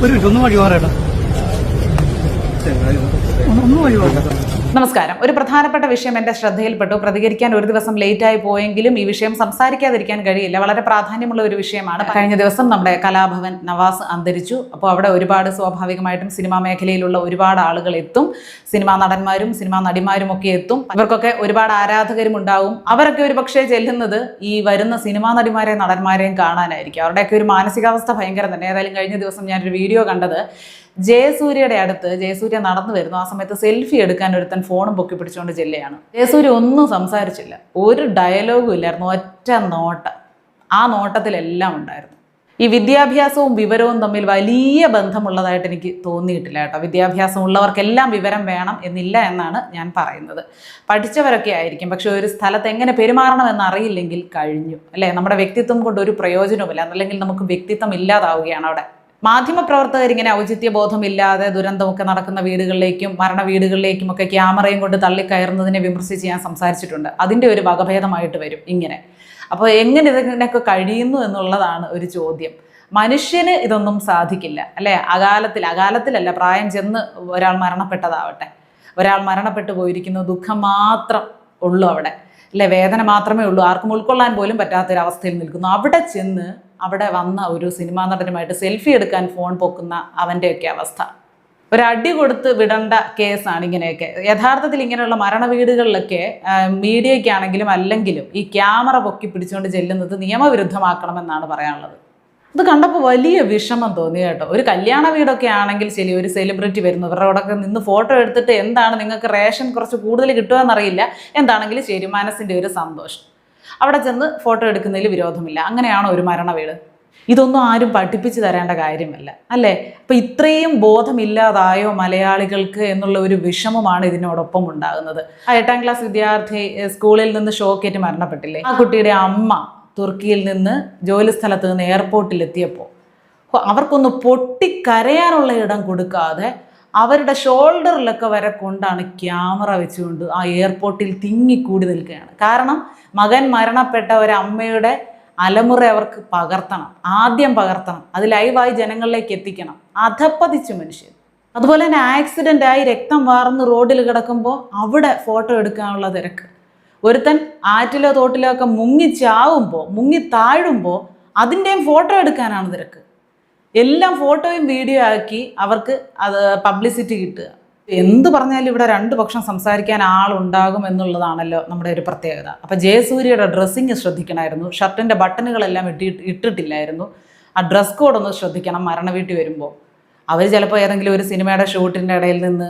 ഒരു മിനിറ്റ് ഒന്ന് വഴി മാറേട്ടാ ഒന്ന് വഴി മാറേട്ടാ നമസ്കാരം. ഒരു പ്രധാനപ്പെട്ട വിഷയം എന്റെ ശ്രദ്ധയിൽപ്പെട്ടു. പ്രതികരിക്കാൻ ഒരു ദിവസം ലേറ്റായി പോയെങ്കിലും ഈ വിഷയം സംസാരിക്കാതിരിക്കാൻ കഴിയില്ല. വളരെ പ്രാധാന്യമുള്ള ഒരു വിഷയമാണ്. കഴിഞ്ഞ ദിവസം നമ്മുടെ കലാഭവൻ നവാസ് അന്തരിച്ചു. അപ്പോൾ അവിടെ ഒരുപാട് സ്വാഭാവികമായിട്ടും സിനിമാ മേഖലയിലുള്ള ഒരുപാട് ആളുകൾ എത്തും. സിനിമാ നടന്മാരും സിനിമാ നടിമാരും ഒക്കെ എത്തും. ഇവർക്കൊക്കെ ഒരുപാട് ആരാധകരും ഉണ്ടാവും. അവരൊക്കെ ഒരു പക്ഷേ ചെല്ലുന്നത് ഈ വരുന്ന സിനിമാ നടിമാരെയും നടന്മാരെയും കാണാനായിരിക്കും. അവരുടെയൊക്കെ ഒരു മാനസികാവസ്ഥ ഭയങ്കരം തന്നെ. ഏതായാലും കഴിഞ്ഞ ദിവസം ഞാനൊരു വീഡിയോ കണ്ടത് ജയസൂര്യയുടെ അടുത്ത്. ജയസൂര്യ നടന്നു വരുന്നു. ആ സമയത്ത് സെൽഫി എടുക്കാൻ ഒരുത്തൻ ഫോണും പൊക്കി പിടിച്ചുകൊണ്ട് ചെല്ലുകയാണ്. ജയസൂര്യ ഒന്നും സംസാരിച്ചില്ല. ഒരു ഡയലോഗും ഇല്ലായിരുന്നു. ഒറ്റ നോട്ടം. ആ നോട്ടത്തിലെല്ലാം ഉണ്ടായിരുന്നു. ഈ വിദ്യാഭ്യാസവും വിവരവും തമ്മിൽ വലിയ ബന്ധമുള്ളതായിട്ട് എനിക്ക് തോന്നിയിട്ടില്ല കേട്ടോ. വിദ്യാഭ്യാസം ഉള്ളവർക്കെല്ലാം വിവരം വേണം എന്നില്ല എന്നാണ് ഞാൻ പറയുന്നത്. പഠിച്ചവരൊക്കെ ആയിരിക്കും. പക്ഷെ ഒരു സ്ഥലത്ത് എങ്ങനെ പെരുമാറണമെന്ന് അറിയില്ലെങ്കിൽ കഴിഞ്ഞു. അല്ലേ? നമ്മുടെ വ്യക്തിത്വം കൊണ്ട് ഒരു പ്രയോജനവുമില്ല. അല്ലെങ്കിൽ നമുക്ക് വ്യക്തിത്വം ഇല്ലാതാവുകയാണ് അവിടെ. മാധ്യമപ്രവർത്തകർ ഇങ്ങനെ ഔചിത്യ ബോധമില്ലാതെ ദുരന്തമൊക്കെ നടക്കുന്ന വീടുകളിലേക്കും മരണ വീടുകളിലേക്കും ഒക്കെ ക്യാമറയും കൊണ്ട് തള്ളിക്കയറുന്നതിനെ വിമർശിച്ച് ഞാൻ സംസാരിച്ചിട്ടുണ്ട്. അതിന്റെ ഒരു വകഭേദമായിട്ട് വരും ഇങ്ങനെ. അപ്പോൾ എങ്ങനെ ഇതിനൊക്കെ കഴിയുന്നു എന്നുള്ളതാണ് ഒരു ചോദ്യം. മനുഷ്യന് ഇതൊന്നും സാധിക്കില്ല അല്ലേ? അകാലത്തിൽ അകാലത്തിലല്ല പ്രായം ചെന്ന് ഒരാൾ മരണപ്പെട്ടതാവട്ടെ. ഒരാൾ മരണപ്പെട്ടു പോയിരിക്കുന്നു ദുഃഖം മാത്രം ഉള്ളൂ അവിടെ. അല്ലെ? വേദന മാത്രമേ ഉള്ളൂ. ആർക്കും ഉൾക്കൊള്ളാൻ പോലും പറ്റാത്തൊരവസ്ഥയിൽ നിൽക്കുന്നു. അവിടെ ചെന്ന് അവിടെ വന്ന ഒരു സിനിമാ നടനുമായിട്ട് സെൽഫി എടുക്കാൻ ഫോൺ പൊക്കുന്ന അവന്റെയൊക്കെ അവസ്ഥ. ഒരു അടി കൊടുത്ത് വിടേണ്ട കേസാണ് ഇങ്ങനെയൊക്കെ. യഥാർത്ഥത്തിൽ ഇങ്ങനെയുള്ള മരണ വീടുകളിലൊക്കെ മീഡിയയ്ക്കാണെങ്കിലും അല്ലെങ്കിലും ഈ ക്യാമറ പൊക്കി പിടിച്ചുകൊണ്ട് ചെല്ലുന്നത് നിയമവിരുദ്ധമാക്കണമെന്നാണ് പറയാനുള്ളത്. ഇത് കണ്ടപ്പോൾ വലിയ വിഷമം തോന്നി കേട്ടോ. ഒരു കല്യാണ വീടൊക്കെ ആണെങ്കിൽ ശരി ഒരു സെലിബ്രിറ്റി വരുന്നു. ഇവരുടെ അവിടെ നിന്ന് ഫോട്ടോ എടുത്തിട്ട് എന്താണ് നിങ്ങൾക്ക് റേഷൻ കുറച്ച് കൂടുതൽ കിട്ടുക എന്നറിയില്ല എന്താണെങ്കിലും ശരി മനസ്സിന്റെ ഒരു സന്തോഷം. അവിടെ ചെന്ന് ഫോട്ടോ എടുക്കുന്നതിൽ വിരോധമില്ല. അങ്ങനെയാണോ ഒരു മരണ വീട് ഇതൊന്നും ആരും പഠിപ്പിച്ചു തരേണ്ട കാര്യമല്ല. അല്ലേ? അപ്പം ഇത്രയും ബോധമില്ലാതായോ മലയാളികൾക്ക് എന്നുള്ള ഒരു വിഷമമാണ് ഇതിനോടൊപ്പം ഉണ്ടാകുന്നത്. ആ എട്ടാം ക്ലാസ് വിദ്യാർത്ഥി സ്കൂളിൽ നിന്ന് ഷോക്കേറ്റ് മരണപ്പെട്ടില്ലേ? ആ കുട്ടിയുടെ അമ്മ തുർക്കിയിൽ നിന്ന് ജോലി സ്ഥലത്ത് നിന്ന് എയർപോർട്ടിൽ എത്തിയപ്പോൾ അവർക്കൊന്ന് പൊട്ടിക്കരയാനുള്ള ഇടം കൊടുക്കാതെ അവരുടെ ഷോൾഡറിലൊക്കെ വരെ കൊണ്ടാണ് ക്യാമറ വെച്ചുകൊണ്ട് ആ എയർപോർട്ടിൽ തിങ്ങിക്കൂടി നിൽക്കുകയാണ്. കാരണം മകൻ മരണപ്പെട്ട ഒരു അമ്മയുടെ അലമുറ അവർക്ക് പകർത്തണം. ആദ്യം പകർത്തണം. അത് ലൈവായി ജനങ്ങളിലേക്ക് എത്തിക്കണം. അധപ്പതിച്ചു മനുഷ്യൻ. അതുപോലെ തന്നെ ആക്സിഡന്റ് ആയി രക്തം വാർന്ന് റോഡിൽ കിടക്കുമ്പോൾ അവിടെ ഫോട്ടോ എടുക്കാനുള്ള തിരക്ക്. ഒരുത്തൻ ആറ്റിലോ തോട്ടിലോ ഒക്കെ മുങ്ങി ചാവുമ്പോൾ മുങ്ങി താഴുമ്പോൾ അതിന്റെയും ഫോട്ടോ എടുക്കാനാണ് തിരക്ക്. എല്ലാം ഫോട്ടോയും വീഡിയോ ആക്കി അവർക്ക് അത് പബ്ലിസിറ്റി കിട്ടുക. എന്ത് പറഞ്ഞാലും ഇവിടെ രണ്ട് പക്ഷം സംസാരിക്കാൻ ആളുണ്ടാകും എന്നുള്ളതാണല്ലോ നമ്മുടെ ഒരു പ്രത്യേകത. അപ്പം ജയസൂര്യയുടെ ഡ്രസ്സിങ് ശ്രദ്ധിക്കണമായിരുന്നു. ഷർട്ടിന്റെ ബട്ടണുകളെല്ലാം ഇട്ടി ഇട്ടിട്ടില്ലായിരുന്നു. ആ ഡ്രസ് കോഡ് ഒന്ന് ശ്രദ്ധിക്കണം മരണ വീട്ടിൽ വരുമ്പോൾ. അവർ ചിലപ്പോൾ ഏതെങ്കിലും ഒരു സിനിമയുടെ ഷൂട്ടിന്റെ ഇടയിൽ നിന്ന്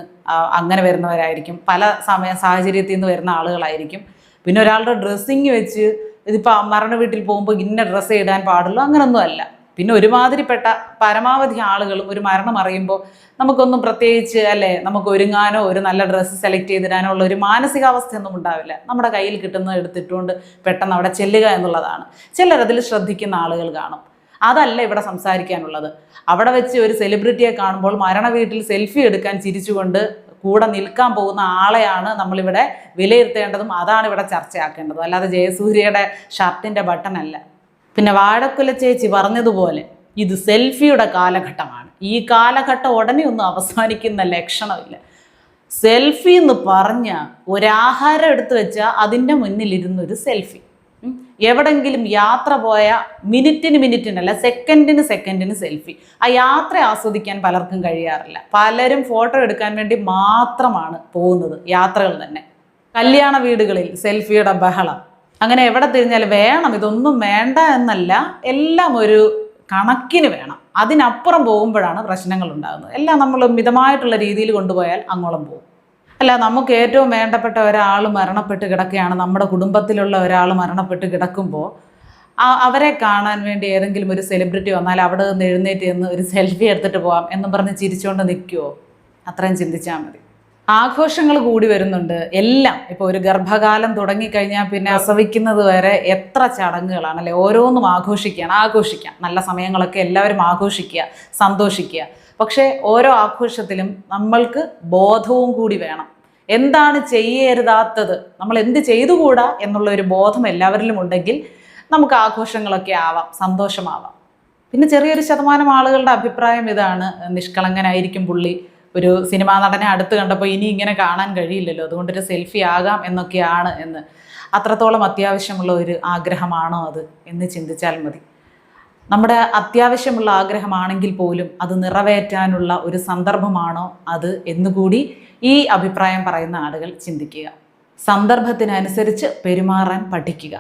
അങ്ങനെ വരുന്നവരായിരിക്കും. പല സമയ സാഹചര്യത്തിൽ നിന്ന് വരുന്ന ആളുകളായിരിക്കും. പിന്നെ ഒരാളുടെ ഡ്രസ്സിങ് വെച്ച് ഇതിപ്പോൾ മരണ വീട്ടിൽ പോകുമ്പോൾ ഇന്ന ഡ്രസ്സ് ഇടാൻ പാടുള്ളൂ അങ്ങനൊന്നും അല്ല. പിന്നെ ഒരുമാതിരിപ്പെട്ട പരമാവധി ആളുകളും ഒരു മരണം അറിയുമ്പോൾ നമുക്കൊന്നും പ്രത്യേകിച്ച് അല്ലേ നമുക്ക് ഒരുങ്ങാനോ ഒരു നല്ല ഡ്രസ്സ് സെലക്ട് ചെയ്തിടാനോ ഉള്ള ഒരു മാനസികാവസ്ഥയൊന്നും ഉണ്ടാവില്ല. നമ്മുടെ കയ്യിൽ കിട്ടുന്നത് എടുത്തിട്ടുകൊണ്ട് പെട്ടെന്ന് അവിടെ ചെല്ലുക എന്നുള്ളതാണ്. ചിലരതിൽ ശ്രദ്ധിക്കുന്ന ആളുകൾ കാണും. അതല്ല ഇവിടെ സംസാരിക്കാനുള്ളത്. അവിടെ വെച്ച് ഒരു സെലിബ്രിറ്റിയെ കാണുമ്പോൾ മരണ വീട്ടിൽ സെൽഫി എടുക്കാൻ ചിരിച്ചുകൊണ്ട് കൂടെ നിൽക്കാൻ പോകുന്ന ആളെയാണ് നമ്മളിവിടെ വിലയിരുത്തേണ്ടതും അതാണ് ഇവിടെ ചർച്ചയാക്കേണ്ടതും. അല്ലാതെ ജയസൂര്യയുടെ ഷർട്ടിന്റെ ബട്ടൺ അല്ല. പിന്നെ വാഴക്കുല ചേച്ചി പറഞ്ഞതുപോലെ ഇത് സെൽഫിയുടെ കാലഘട്ടമാണ്. ഈ കാലഘട്ടം ഉടനെ ഒന്നും അവസാനിക്കുന്ന ലക്ഷണമില്ല. സെൽഫി എന്ന് പറഞ്ഞ ഒരാഹാരം എടുത്തു വെച്ചാൽ അതിന്റെ മുന്നിലിരുന്നൊരു സെൽഫി. എവിടെങ്കിലും യാത്ര പോയ മിനിറ്റിന് മിനിറ്റിനല്ല സെക്കൻഡിന് സെക്കൻഡിന് സെൽഫി. ആ യാത്ര ആസ്വദിക്കാൻ പലർക്കും കഴിയാറില്ല. പലരും ഫോട്ടോ എടുക്കാൻ വേണ്ടി മാത്രമാണ് പോകുന്നത് യാത്രകൾ തന്നെ. കല്യാണ വീടുകളിൽ സെൽഫിയുടെ ബഹളം. അങ്ങനെ എവിടെ തിരിഞ്ഞാലും വേണം ഇതൊന്നും വേണ്ട എന്നല്ല എല്ലാം ഒരു കണക്കിന് വേണം. അതിനപ്പുറം പോകുമ്പോഴാണ് പ്രശ്നങ്ങൾ ഉണ്ടാകുന്നത്. എല്ലാം നമ്മൾ മിതമായിട്ടുള്ള രീതിയിൽ കൊണ്ടുപോയാൽ അങ്ങോളം പോകും. അല്ല നമുക്ക് ഏറ്റവും വേണ്ടപ്പെട്ട ഒരാൾ മരണപ്പെട്ട് കിടക്കുകയാണ് നമ്മുടെ കുടുംബത്തിലുള്ള ഒരാൾ മരണപ്പെട്ട് കിടക്കുമ്പോൾ അവരെ കാണാൻ വേണ്ടി ഏതെങ്കിലും ഒരു സെലിബ്രിറ്റി വന്നാൽ അവിടെ നിന്ന് എഴുന്നേറ്റ് നിന്ന് ഒരു സെൽഫി എടുത്തിട്ട് പോകാം എന്നും പറഞ്ഞ് ചിരിച്ചുകൊണ്ട് നിൽക്കുമോ അത്രയും ചിന്തിച്ചാൽ മതി. ആഘോഷങ്ങൾ കൂടി വരുന്നുണ്ട്. എല്ലാം. ഇപ്പോൾ ഒരു ഗർഭകാലം തുടങ്ങിക്കഴിഞ്ഞാൽ പിന്നെ അസവിക്കുന്നത് വരെ എത്ര ചടങ്ങുകളാണ് അല്ലെ? ഓരോന്നും ആഘോഷിക്കുകയാണ്. ആഘോഷിക്കാം. നല്ല സമയങ്ങളൊക്കെ എല്ലാവരും ആഘോഷിക്കുക സന്തോഷിക്കുക. പക്ഷേ ഓരോ ആഘോഷത്തിലും നമ്മൾക്ക് ബോധവും കൂടി വേണം. എന്താണ് ചെയ്യരുതാത്തത്? നമ്മൾ എന്ത് ചെയ്തുകൂടാ എന്നുള്ള ഒരു ബോധം എല്ലാവരിലും ഉണ്ടെങ്കിൽ നമുക്ക് ആഘോഷങ്ങളൊക്കെ ആവാം സന്തോഷമാവാം. പിന്നെ ചെറിയൊരു ശതമാനം ആളുകളുടെ അഭിപ്രായം ഇതാണ്. നിഷ്കളങ്കനായിരിക്കും പുള്ളി. ഒരു സിനിമാ നടനെ അടുത്ത് കണ്ടപ്പോൾ ഇനി ഇങ്ങനെ കാണാൻ കഴിയില്ലല്ലോ അതുകൊണ്ടൊരു സെൽഫി ആകാം എന്നൊക്കെയാണ് എന്ന്. അത്രത്തോളം അത്യാവശ്യമുള്ള ഒരു ആഗ്രഹമാണോ അത് എന്ന് ചിന്തിച്ചാൽ മതി. നമ്മുടെ അത്യാവശ്യമുള്ള ആഗ്രഹമാണെങ്കിൽ പോലും അത് നിറവേറ്റാനുള്ള ഒരു സന്ദർഭമാണോ അത് എന്നുകൂടി ഈ അഭിപ്രായം പറയുന്ന ആളുകൾ ചിന്തിക്കുക. സന്ദർഭത്തിനനുസരിച്ച് പെരുമാറാൻ പഠിക്കുക.